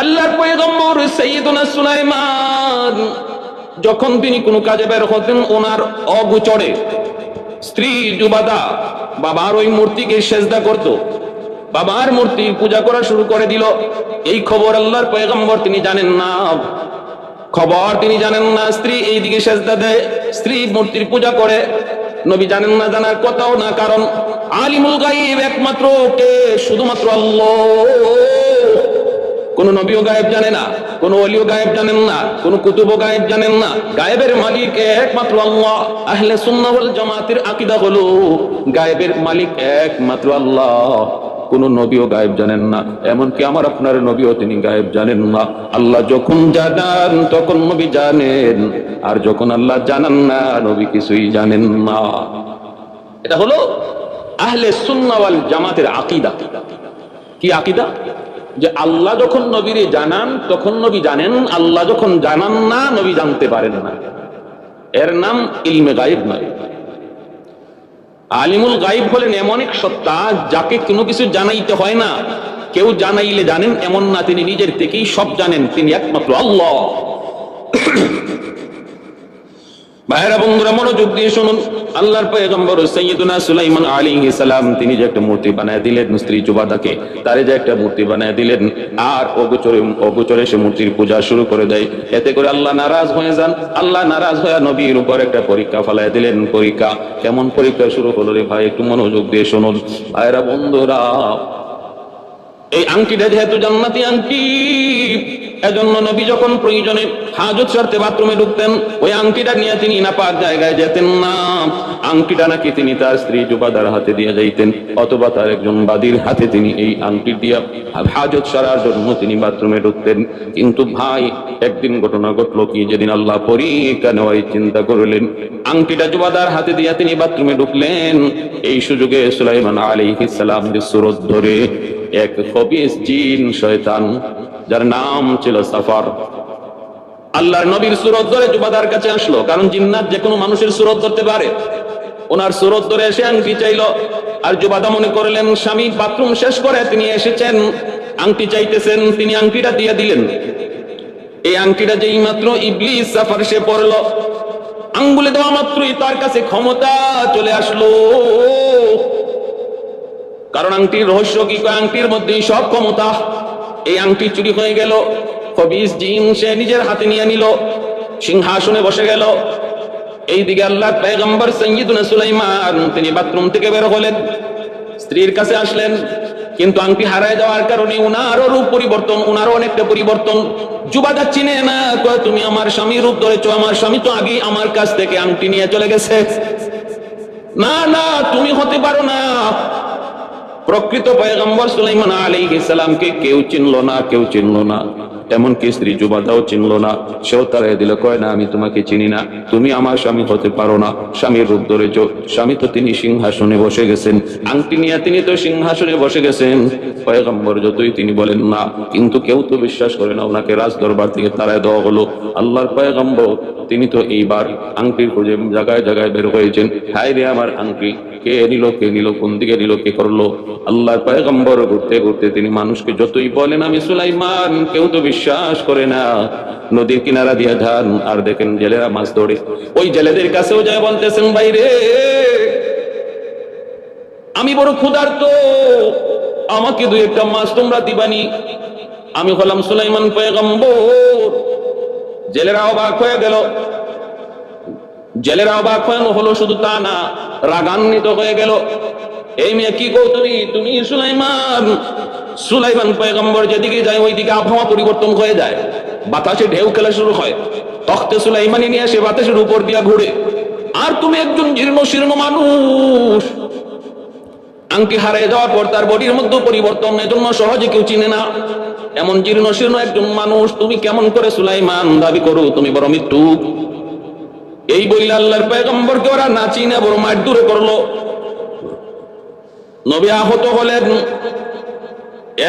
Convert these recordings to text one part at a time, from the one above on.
আল্লাহর পয়গম্বর সৈয়দনা সুলাইমান, যখন তিনি কোনো কাজে বের হতেন, ওনার অগুচরে স্ত্রী জুবাদা বাবার ওই মূর্তিকে সেজদা করত। বাবার মূর্তি পূজা করা শুরু করে দিল। এই খবর আল্লাহর পয়গম্বর তিনি জানেন না। খবর তিনি জানেন না, স্ত্রী এইদিকে সেজদা দেয়, স্ত্রী মূর্তির পূজা করে। নবী জানেন না, জানার কথাও না, কারণ আলিমুল গাইব একমাত্র কে? শুধুমাত্র আল্লাহ। কোন নবীও গায়েব জানে না, কোন অলিও গায়েব জানেন না, কোন কুতুবও গায়েব জানেন না। গায়েবের মালিক একমাত্র আল্লাহ, আহলে সুন্নাহ ওয়াল জামাতের আকীদা হলো গায়েবের মালিক একমাত্র আল্লাহ। কোন নবীও গায়েব জানেন না, এমনকি আমার আপনার নবীও তিনি গায়েব জানেন না। আল্লাহ যখন জানান, তখন নবী জানেন, আর যখন আল্লাহ জানান না, নবী কিছুই জানেন না। এটা হলো আহলে সুন্নাহ ওয়াল জামাতের আকিদা। কি আকীদা? যে আল্লাহ যখন নবীরে জানান, তখন নবী জানেন, আল্লাহ যখন জানান না, নবী জানতে পারেন না। এর নাম ইলমে গায়েব নয়। আলিমুল গাইব হলেন এমন এক সত্তা, যাকে কোনো কিছু জানাইতে হয় না। কেউ জানাইলে জানেন, এমন না তিনি নিজের থেকেই সব জানেন। তিনি একমাত্র আল্লাহ। ভাইরা বন্ধুরা, মনোযোগ দিয়ে শুনুন। আল্লাহর পয়গম্বর সৈয়দুনা সুলাইমান আলাইহিস সালাম, তিনি যে একটা মূর্তি বানায় দিলেন স্ত্রী জুবাদাকে, তারে যে একটা মূর্তি বানায় দিলেন, আর অগোচরে অগোচরে সে মূর্তির পূজা শুরু করে দেয়। এতে করে আল্লাহ নারাজ হয়ে যান। আল্লাহ নারাজ হয়ে নবীর উপর একটা পরীক্ষা ফেলায় দিলেন। পরীক্ষা, কেমন পরীক্ষা শুরু হলো রে ভাই? একটু মনোযোগ দিয়ে শুনুন। ভাইরা বন্ধুরা, এই আংটিটা যেহেতু জান্নাতি আংটি এজন্য নবী যখন প্রয়োজনে হাজত সারতে বাথরুমে ঢুকতেন, ওই আংটিটা নিয়ে তিনি নাপাক জায়গায় যেতেন না। আংটিটা নাকি তিনি তার স্ত্রী জুবাদার হাতে দিয়ে যাইতেন, অথবা তার একজন বাদীর হাতে তিনি এই আংটি দিয়া হাজত সারার জন্য তিনি বাথরুমে ঢুকতেন। কিন্তু ভাই, একদিন ঘটনা ঘটলো কি, যেদিন আল্লাহ পরীক্ষা নেওয়াই চিন্তা করলেন, আংটিটা জুবাদার হাতে দিয়া তিনি বাথরুমে ঢুকলেন। এই সুযোগে সুলাইমান আলাইহিস সালাম যে সুরত ধরে, এক খবিস জিন শয়তান যার নাম ছিল সাফার। আল্লাহর নবীর সুরত ধরে জুবাদার কাছে আসলো, কারণ জিন্নাত যে কোনো মানুষের সুরত ধরতে পারে। ওনার সুরত ধরে এসে আংটি চাইলো, আর জুবাদা মনে করলেন, স্বামী, বাথরুম শেষ করে তিনি এসেছেন। আংটি চাইতেছেন, তিনি আংটিটা দিয়ে দিলেন। এই আংটিটা যেই মাত্র ইবলিস সাফার সে পড়ল আঙ্গুলে দেওয়া মাত্রই তার কাছে ক্ষমতা চলে আসলো। কারণ আংটির রহস্য কি? আংটির মধ্যেই সব ক্ষমতা। এই আংটি চুরি হয়ে গেল। কবিস জিন সে নিজের হাতে নিয়ে নিল। সিংহাসনে বসে গেল। এইদিকে আল্লাহ পেগম্বর সঙ্গীতুনা সুলাইমান, তিনি বাথরুম থেকে বের হলেন। স্ত্রীর কাছে আসলেন। কিন্তু আংটি হারায় যাওয়ার কারণে উনারও রূপ পরিবর্তন, উনারও অনেকটা পরিবর্তন। যুবাদা চিনে না তুমি আমার স্বামী রূপ ধরেছো, আমার স্বামী তো আগেই আমার কাছ থেকে আংটি নিয়ে চলে গেছে। না না, তুমি হতে পারো না। প্রকৃত পয়গম্বর সুলাইমান আলাইহিস সালামকে কেউ চিনলো না, কেউ চিনলো না। এমনকি স্ত্রী জুবাদাও চিনলো না। সেও তারাই দিল, কয় না, আমি তোমাকে চিনি না। তুমি আমার স্বামী হতে পারো না। স্বামীর রূপ ধরেছ। স্বামী তো তিনি সিংহাসনে বসে গেছেন। আংটি নিয়ে তিনি তো সিংহাসনে বসে গেছেন। পয়গম্বর যতই তিনি বলেন না, কিন্তু কেউ তো বিশ্বাস করে না ওনাকে রাজ দরবার থেকে তারায় দেওয়া হলো। আল্লাহর পয়গম্বর, তিনি তো এইবার আংটির খুঁজে জায়গায় জায়গায় বের হয়েছেন। হায় রে আমার আংটি। কে নিল কে নিল, কোন দিকে নিল, কে করল? আল্লাহর পয়গম্বর ঘুরতে ঘুরতে তিনি মানুষকে যতই বলেন, আমি সুলাইমান কেউ তো বিশ্বাস করে না। নদীর কিনারা দিয়ে যান আর দেখেন জেলেরা মাছ ধরে। ওই জেলেদের কাছেও যায় বলতেছেন বাইরে আমি বড় ক্ষুধার্ত। আমাকে দুই একটা মাছ তোমরা দিবানি। আমি হলাম সুলাইমান পয়গম্বর। জেলেরা অবাক হয়ে গেল। জেলেরা অবাক হলো শুধু তা না, রাগান্বিত হয়ে গেল। এই মেয়ে কি কো তুমি? তুমি সুলাইমান। সুলাইমান পয়গম্বর যেদিকে যায়, ওইদিকে আবহাওয়া পরিবর্তন হয়ে যায়। বাতাসে ঢেউ খেলা শুরু হয়। তখতে সুলাইমানি নিয়ে এসে বাতাসের উপর দিয়া ঘুরে। আর তুমি একজন জীর্ণ শীর্ণ মানুষ। আংটি হারিয়ে যাওয়ার পর তার বডির মধ্যে পরিবর্তন, এজন্য সহজে কেউ চিনে না। এমন জীর্ণ শীর্ণ একজন মানুষ, তুমি কেমন করে সুলাইমান দাবি করো? তুমি বড় মৃত্যু। এই বইলে আল্লাহর পয়গম্বরকে ওরা নাচি না বড় মার দূরে করল। নবী আহত হলেন।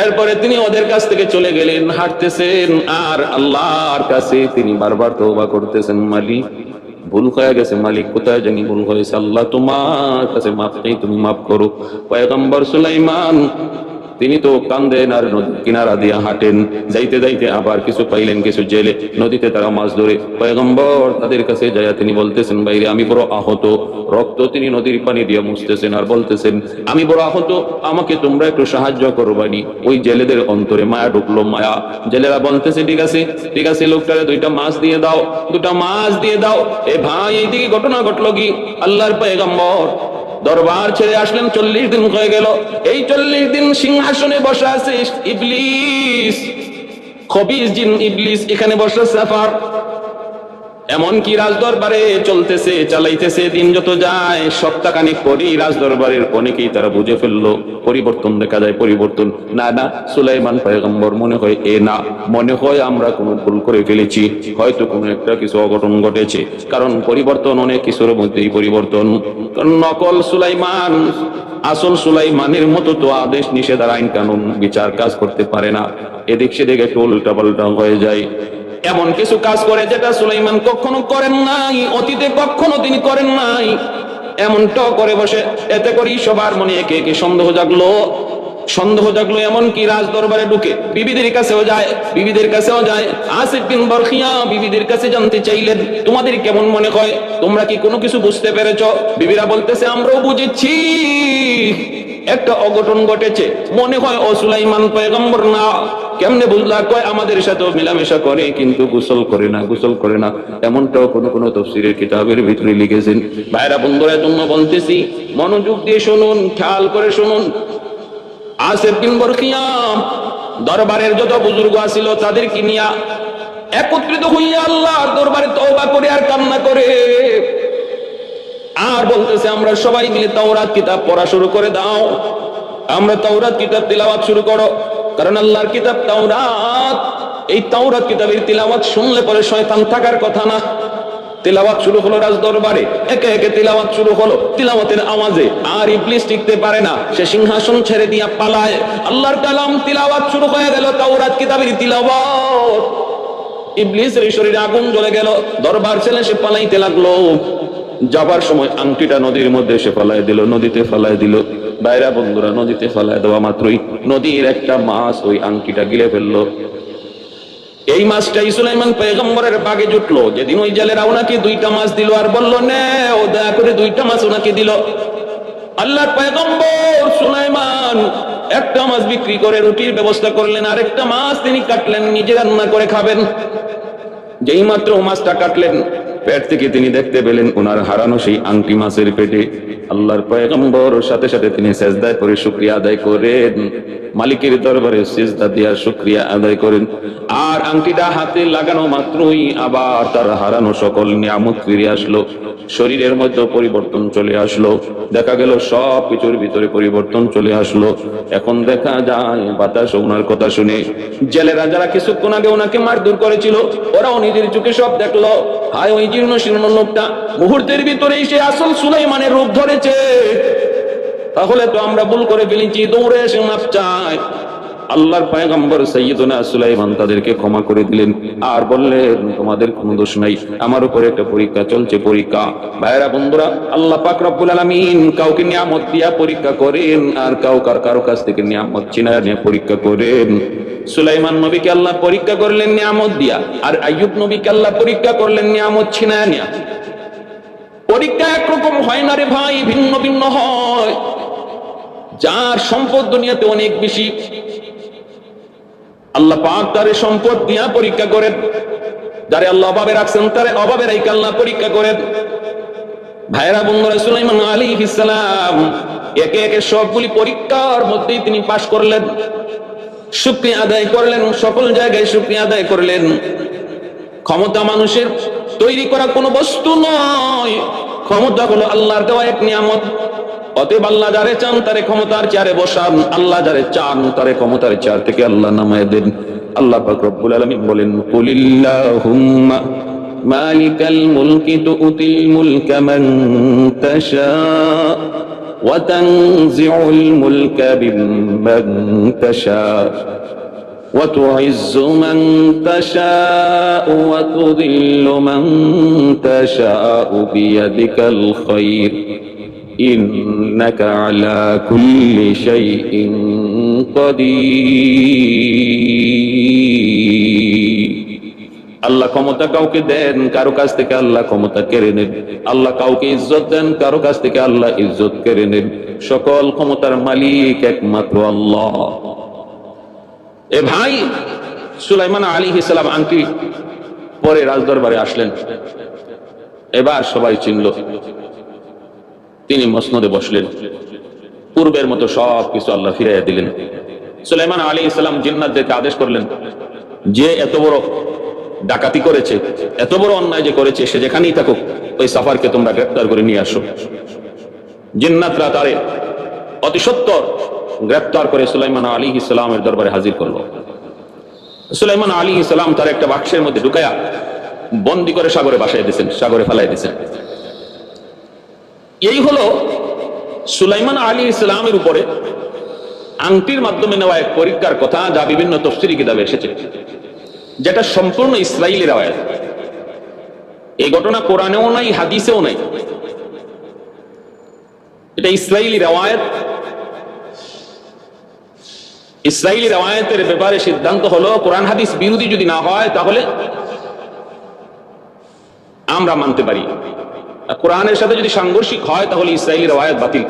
এরপরে তিনি ওদের কাছ থেকে চলে গেলেন, হাঁটতেছেন, আর আল্লাহর কাছে তিনি বারবার তওবা করতেছেন, মালিক, ভুল হয়ে গেছে, মালিক, কোথায় জানি ভুল হয়েছে, আল্লাহ তোমার কাছে মাফ নেই তুমি মাফ করো। পয়গম্বর সুলাইমান তিনি তো কান্দেন আর কিনারা দিয়ে হাঁটেন। যাইতে যাইতে আবার কিছু পাইলেন কিছু জেলে। নদীতে তারা মাছ ধরে। পয়গম্বর তাদের কাছে যায় তিনি বলতেছেন, বাইরে আমি বড় আহত। রক্ত তিনি নদীর পানি দিয়ে মুছতেছেন আর বলতেছেন, আমি বড় আহত, আমাকে তোমরা একটু সাহায্য করো করবানি ওই জেলেদের অন্তরে মায়া ঢুকলো, মায়া। জেলেরা বলতেছে, ঠিক আছে ঠিক আছে, লোকটারে দুইটা মাছ দিয়ে দাও, দুটা মাছ দিয়ে দাও। এ ভাই এইদিকে ঘটনা ঘটলো কি? আল্লাহর পয়গম্বর দরবার ছেড়ে আসলেন, চল্লিশ দিন হয়ে গেল। এই চল্লিশ দিন সিংহাসনে বসে আছে ইবলিস। খবিস জিন ইবলিস, এখানে বসে সাফার। এমনকি রাজদরবারে চলতেছে, চালাইতেছে, দিন যত যায়, সপ্তাহখানিক পরই রাজদরবারের অনেকেই তারা বুঝে ফেলল, পরিবর্তন দেখা যায়, পরিবর্তন। না না, সুলাইমান পয়গম্বর, মনে হয় এ না। মনে হয় আমরা কোনো ভুল করে ফেলেছি, হয়তো কোনো একটা কিছু অঘটন ঘটেছে। কারণ পরিবর্তন অনেক কিছুর মধ্যেই পরিবর্তন। কারণ নকল সুলাইমান, আসল সুলাইমানের মতো তো আদেশ নিষেধ আর আইন কানুন, বিচার কাজ করতে পারে না। এদিক সেদিক একটু উল্টা পাল্টা হয়ে যায়। এমন কিছু কাজ করে যেটা সুলাইমান কখনো করেন নাই, অতীতে কখনো তিনি করেন নাই। এমনটাও করে বসে। এতে করি সবার মনে একে একে সন্দেহ জাগলো। সন্দেহ জাগলো এমন কি রাজ দরবারে ঢুকে, বিবিদের কাছেও যায়, বিবিদের কাছেও যায়। আসিফ বিন বরখিয়া বিবিদের কাছে জানতে চাইলেন, তোমাদের কেমন মনে হয়? তোমরা কি কোনো কিছু বুঝতে পেরেছ? বিবিরা বলতেছে, আমরাও বুঝেছি। একটা অঘটন ঘটেছে। মনে হয় ও সুলাইমান পয়গম্বর না। কেমনে বুঝলা? কয়, আমাদের সাথে মেলামেশা করে, কিন্তু গোসল করে না, গোসল করে না। এমনটাও কোন কোন তফসিরের কিতাবের ভিতরে লিখেছেন। ভাইরা, বন্ধুরা জন্য বলতেছি, মনোযোগ দিয়ে শুনুন, খেয়াল করে শুনুন। আসেফ বিন বরখিয়াম দরবারের যত বুজুর্গ আছিল তাদের কিনিয়া একত্রিত হইয়া আল্লাহ দরবারে তওবা করে আর কান্না করে। আর বলতেছে, আমরা সবাই মিলে তাওরাত কিতাব পড়া শুরু করে দাও। আমরা তাওরাত কিতাব তিলাওয়াত শুরু করো। কারণ আল্লাহর কিতাব তাওরাত। এই তাওরাত কিতাবের তিলাওয়াত শুনলে পরে শয়তান থাকার কথা না। তিলাওয়াত শুরু হলো রাজ দরবারে একে একে তিলাওয়াত শুরু হলো। তিলাওয়াতের আওয়াজে আর ইবলিস টিকতে পারে না। সে সিংহাসন ছেড়ে দিয়া পালায়। আল্লাহর কালাম তিলাওয়াত শুরু হয়ে গেল, তাওরাত কিতাবের তিলাওয়াত। ইবলিসের শরীরে আগুন জ্বলে গেল। দরবার ছেলে সে পালাইতে লাগল। যাবার সময় আংটিটা নদীর মধ্যে এসে ফেলায় দিল, নদীতে ফেলায় দিল। বাইরা বন্ধুরা, নদীতে ফেলায় দেওয়া মাত্রই নদীর একটা মাছ ওই আংটিটা গিলে ফেলল। এই মাছটাই সুলাইমান পেগম্বরের বাগে জুটলো। যেদিন ওই জেলেরা ওনাকে দুইটা মাছ দিল আর বলল, নে, ও দয়া করে দুইটা মাছ ওনাকে দিল। আল্লাহর পয়গম্বর সুলাইমান একটা মাছ বিক্রি করে রুটির ব্যবস্থা করলেন, আরেকটা মাছ তিনি কাটলেন, নিজে রান্না করে খাবেন। যেই মাত্র মাছটা কাটলেন পেট থেকে তিনি দেখতে পেলেন ওনার হারানো সেই আংটি মাছের পেটে। আল্লাহর পয়গম্বর সাথে সাথে তিনি সেজদায় করে শুক্রিয়া আদায় করেন। মালিকের দরবারে সেজদা দিয়া শুক্রিয়া আদায় করেন। আর আংটিটা হাতে লাগানো মাত্রই আবার তার হারানো সকল নিয়ামত ফিরে আসলো। শরীরের মধ্যে পরিবর্তন চলে আসলো। দেখা গেল সব কিছুর ভিতরে পরিবর্তন চলে আসলো। এখন দেখা যায় বাতাস ওনার কথা শুনে। জেলেরা যারা কিছুক্ষণ আগে ওনাকে মারধর করেছিল, ওরাও নিজের চোখে সব দেখল। হায়, ওই জীর্ণ শীর্ণ লোকটা মুহূর্তের ভিতরে সে আসল সুলাইমানের রূপ ধরেছে। তাহলে তো আমরা ভুল করে ফেলেছি, দৌড়ে এসে মাপ চাই। আল্লাহর পয়গম্বর সৈয়দনা সুলাইমান তাদেরকে ক্ষমা করে দিলেন আর বললেন, তোমাদের কোনো দোষ নাই। আমার উপরে একটা পরীক্ষা চলছে, পরীক্ষা। ভাইরা বন্ধুরা, আল্লাহ পাক রব্বুল আলামিন কাউকে নিয়ামত দিয়া পরীক্ষা করেন আর কাউ কার কারও কাছ থেকে নিয়ামত চিনায় নিয়ে পরীক্ষা করেন। সুলাইমান নবীকে আল্লাহ পরীক্ষা করলেন, নিয়ামত দিয়া। আর আইয়ুব নবীকে আল্লাহ পরীক্ষা করলেন, নিয়ামত ছিনায় নিয়া। পরীক্ষা একরকম হয় না রে ভাই, ভিন্ন ভিন্ন হয়। যার সম্পদ দুনিয়াতে অনেক বেশি। আল্লাহ পাক তারে সম্পদ দিয়া পরীক্ষা করেন। যারে আল্লাহ অভাবে রাখছেন, তারে অভাবে রাইকে আল্লাহ পরীক্ষা করেন। ভাইরা বন্ধুরা, সুলাইমান আলী ইসলাম একে একে সবগুলি পরীক্ষার মধ্যেই তিনি পাশ করলেন। শুক্রিয়া আদায় করলেন, সকল জায়গায় শুক্রিয়া আদায় করলেন। ক্ষমতা মানুষের তৈরি করা কোনো বস্তু নয়। ক্ষমতা হলো আল্লাহর দেওয়া এক নিয়ামত। অতএব আল্লাহ যারে চান তারে ক্ষমতার চেয়ারে বসান আল্লাহ যারে চান তারে ক্ষমতার চেয়ার থেকে আল্লাহ নামায় দেন আল্লাহ পাক রব্বুল আলামিন বলেন কুলিল্লাহুম্মা মালিকাল মুলকি তুতিল মুলকা মান তাশা وتنزع الملك ممن تشاء وتعز من تشاء وتذل من تشاء بيدك الخير إنك على كل شيء قدير আল্লাহ ক্ষমতা কাউকে দেন কারো কাছ থেকে আল্লাহ ক্ষমতা কেড়ে নেন আল্লাহ কাউকে ইজ্জত দেন কারো কাছ থেকে আল্লাহ ইজ্জত কেড়ে নেন সকল ক্ষমতার মালিক একমাত্র আল্লাহ এ ভাই সুলাইমান আলী ইসলাম আংটি পরে রাজদরবারে আসলেন এবার সবাই চিনল তিনি মসনদে বসলেন। পূর্বের মতো সব কিছু আল্লাহ ফিরাইয়া দিলেন। সুলাইমান আলী ইসলাম জিন্নাতদেরকে আদেশ করলেন, যে এত বড় ডাকাতি করেছে, এত বড় অন্যায় যে করেছে, সে যেখানেই থাকুক, ওই সাফারকে তোমরা গ্রেপ্তার করে নিয়ে আসো। জিন্নাতরা তারে অতি সত্তর গ্রেপ্তার করে সুলাইমান আলী ইসলামের দরবারে হাজির করল। সুলাইমান আলী ইসলাম তার একটা বাক্সের মধ্যে ঢুকায়া বন্দি করে সাগরে বাসায় দিয়েছেন, সাগরে ফেলাই দিয়েছেন। এই হলো সুলাইমান আলী ইসলামের উপরে আংটির মাধ্যমে নেওয়া এক পরীক্ষার কথা যা বিভিন্ন তফসিরি কিতাবে এসেছে, যেটা সম্পূর্ণ ইসরায়েলি রাওয়ায় এই ঘটনা কোরআনেও নাই, হাদিসেও নাই। এটা ইসরায়েলি রেওয়ায়ত ইসরায়েলি রেওয়ায়তের ব্যাপারে সিদ্ধান্ত হলো, কোরআন হাদিস বিরোধী যদি না হয়, তাহলে আমরা মানতে পারি। কোরআনের সাথে যদি সাংঘর্ষিক হয়, তাহলে ইসরায়েলি রেওয়ায়ত বাতিল।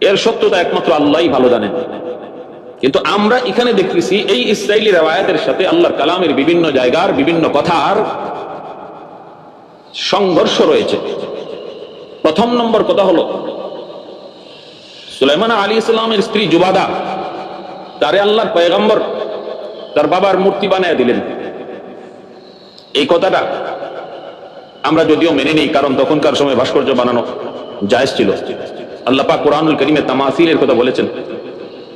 এর সত্যতা একমাত্র আল্লাহই ভালো জানেন। কিন্তু আমরা এখানে দেখতেছি, এই ইসরায়েলি রেওয়ায়তের সাথে আল্লাহর কালামের বিভিন্ন জায়গার বিভিন্ন কথার সংঘর্ষ রয়েছে। প্রথম নম্বর কথা হলো, সুলাইমান আলী ইসলামের স্ত্রী জুবাদা, তারে আল্লাহর পয়গম্বর, তার বাবার মূর্তি বানিয়ে দিলেন। এই কথাটা আমরা যদিও মেনে নেই, কারণ তখনকার সময় ভাস্কর্য বানানো জায়েজ ছিল। আল্লাহ পাক কোরআনুল করিমে তামাসিলের কথা বলেছেন।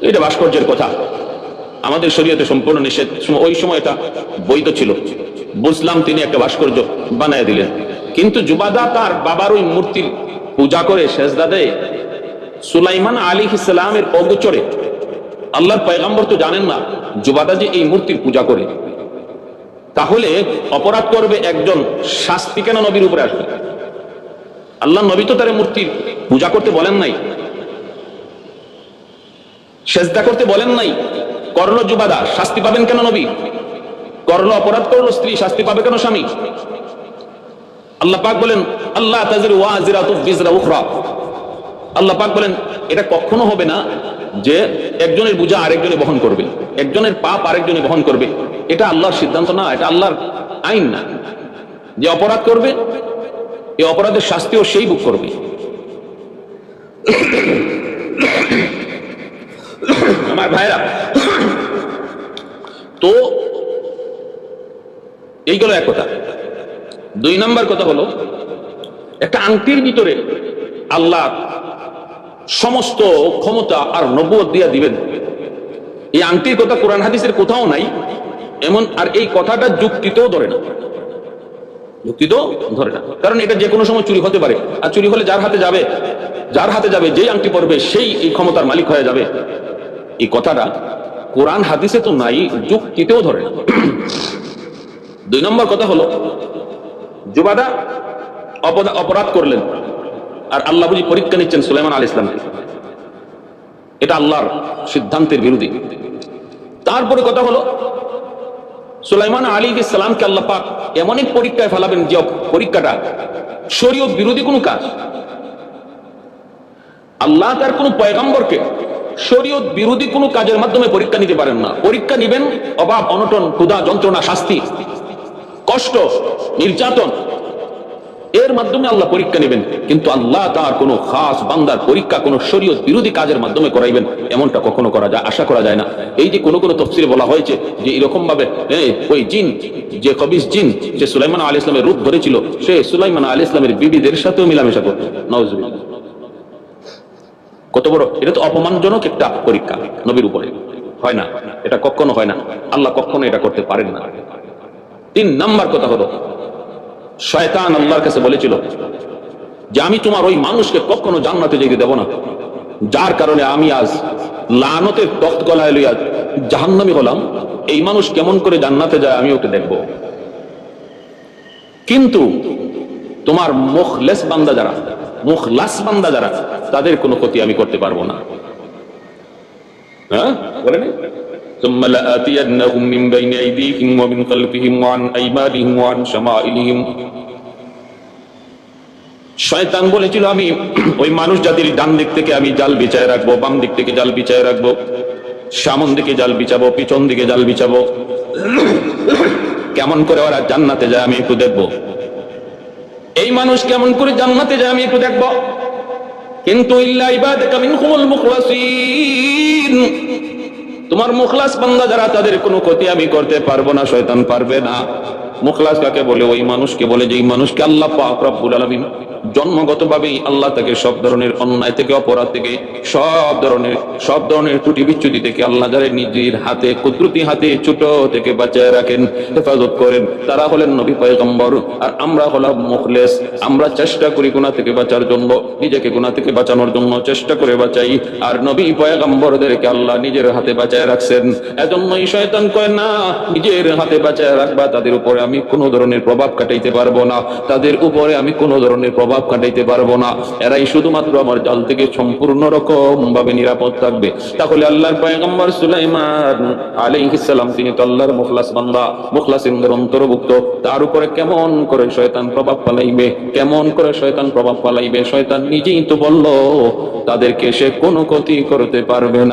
এটা ভাস্কর্যের কথা। আমাদের শরীয়তে সম্পূর্ণ নিষেধ। ওই সময় এটা বৈধ ছিল। বুঝলাম তিনি একটা ভাস্কর্য বানায় দিলেন। কিন্তু জুবাদা তার বাবার ওই মূর্তির পূজা করে শেষদা দেয়। সুলাইমান আলী ইসলামের অগোচরে। আল্লাহর পয়গাম্বর তো জানেন না জুবাদা যে এই মূর্তির পূজা করে। তাহলে অপরাধ করবে একজন শাস্তি কেন নবীর উপরে আসবে? আল্লাহ নবী তো তার মূর্তির পূজা করতে বলেন নাই। সেজদা করতে বলেন নাই। করল জুবাদা শাস্তি পাবেন কেন নবী? করল অপরাধ করল স্ত্রী, শাস্তি পাবে কেন স্বামী? আল্লাহ পাক বলেন আল্লাহ আল্লাহ পাক বলেন, এটা কখনো হবে না যে একজনের বোঝা আরেকজনে বহন করবে। একজনের পাপ আরেকজনে বহন করবে। এটা আল্লাহর সিদ্ধান্ত না, এটা আল্লাহর আইন না। যে অপরাধ করবে, এই অপরাধের শাস্তিও সেই বুক করবে। আমার ভাইরা, তো এইগুলো এক কথা। দুই নাম্বার কথা হলো, একটা আংটির ভিতরে আল্লাহ সমস্ত ক্ষমতা আর নবুয় দিয়া দিবেন। এই আংটির কথা কোরআন হাদিসের কোথাও নাই, এমন আর এই কথাটা যুক্তিতেও ধরে না। যুক্তিতেও ধরে না। কারণ এটা যে কোনো সময় চুরি হতে পারে। আর চুরি হলে যার হাতে যাবে, যার হাতে যাবে, যেই আংটি পড়বে সেই এই ক্ষমতার মালিক হয়ে যাবে। এই কথাটা কোরআন হাদিসে তো নাই, যুক্তিতেও ধরে না। দুই নম্বর কথা হলো, যুবাদা অপরাধ করলেন। আর আল্লাহ বুঝি পরীক্ষা নিচ্ছেন সুলেমান আল ইসলামকে এটা আল্লাহর সিদ্ধান্তের বিরোধী। তারপরে কথা হলো, সুলাইমান আলী ইসলামকে আল্লাহ পাক এমন এক পরীক্ষায় ফেলাবেন যে পরীক্ষাটা শরীয়ত বিরোধী কোনো কাজ। আল্লাহ তার কোনো পয়গম্বরকে শরীয়ত বিরোধী কোনো কাজের মাধ্যমে পরীক্ষা নিতে পারেন না। পরীক্ষা নিবেন, অভাব, অনটন, ক্ষুধা, যন্ত্রণা, শাস্তি, কষ্ট, নির্যাতন এর মাধ্যমে আল্লাহ পরীক্ষা নেবেন। কিন্তু আল্লাহ তার কোনো খাস বান্দার পরীক্ষা, কোনো শরীয়ত বিরোধী কাজের মাধ্যমে করাইবেন, এমনটা কখনো করা যায়, আশা করা যায় না। এই যে কোনো কোনো তফসিরে বলা হয়েছে যে এরকম ভাবে ওই জিন, যে কবিস জিন যে সুলাইমান আলী ইসলামের রূপ ধরেছিল, সে সুলাইমান আলী ইসলামের বিবিদের সাথেও মিলামেশা করত নওয়াজ কত বড়? এটা তো অপমানজনক একটা পরীক্ষা নবীর উপরে। হয় না? এটা কখনো হয় না। আল্লাহ কখনো এটা করতে পারেন না। তিন নাম্বার কথা হলো শয়তান আল্লাহর কাছে বলেছিল যে আমি তোমার ওই মানুষকে কখনো জান্নাতে যেতে দেব না। যার কারণে আমি আজ লানতের তখ্ত গলায় লইয়া জাহান্নামি হলাম। এই মানুষ কেমন করে জান্নাতে যায় আমি ওকে দেখব। কিন্তু তোমার মুখলেস বান্দা যারা, মুখলাস বান্দা যারা, তাদের কোনো ক্ষতি আমি করতে পারব না। হ্যাঁ? বলেন? ثم لآتينهم من بين أيديهم ومن خلفهم وعن أيمانهم وعن شمائلهم শয়তান বলেছিল আমি ওই মানুষ জাতির ডান দিক থেকে আমি জাল বিছায় রাখবো বাম দিক থেকে জাল বিছায় রাখবো সামন দিকে জাল বিছাবো পিছন দিকে জাল বিছাবো কেমন করে ওরা জান্নাতে যায় আমি একটু দেখবো এই মানুষ কেমন করে জান্নাতে যায় আমি একটু দেখবো কিন্তু ইল্লা ইবাদাকা মিনহুমুল মুখলাসিন তোমার মুখলাস বান্দা যারা, তাদের কোনো ক্ষতি আমি করতে পারব না, শয়তান পারবে না। মুখলাস কাকে বলে? ওই মানুষকে বলে যে মানুষকে আল্লাহ পাক রব্বুল আলামিন জন্মগতভাবেই আল্লাহ তাকে সব ধরনের অন্যায় থেকে, অপরাধ থেকে, সব ধরনের সব ধরনের ত্রুটি বিচ্যুতি থেকে আল্লাহ যারা নিজের হাতে, কুদরতি হাতে ছোট থেকে বাঁচায় রাখেন, হেফাজত করেন, তারা হলেন নবী পয়গম্বর। আর আমরা হলাম মুখলেস। আমরা চেষ্টা করি গুনাহ থেকে বাঁচার জন্য, নিজেকে গুনাহ থেকে বাঁচানোর জন্য চেষ্টা করে বাঁচাই। আর নবী পয়গম্বরদেরকে আল্লাহ নিজের হাতে বাঁচায় রাখছেন। এজন্যই শয়তান কয়, না, নিজের হাতে বাঁচায় রাখবা, তাদের উপরে আমি কোনো ধরনের প্রভাব কাটাইতে পারব না। তাদের উপরে আমি কোনো ধরনের প্রভাব কাটাইতে পারব না। এরাই শুধুমাত্র আমার জাল থেকে সম্পূর্ণ রকম ভাবে নিরাপদ থাকবে। তাহলে আল্লাহর পয়গম্বর সুলাইমান আলাইহিস সালাম, তিনি তো আল্লাহর মুখলাস বান্দা মুখলাসিনদের অন্তর্ভুক্ত। তার উপরে কেমন করে শয়তান প্রভাব ফালাইবে? কেমন করে শয়তান প্রভাব ফালাইবে? শয়তান নিজেই তো বলল, তাদেরকে সে কোনো ক্ষতি করতে পারবে না।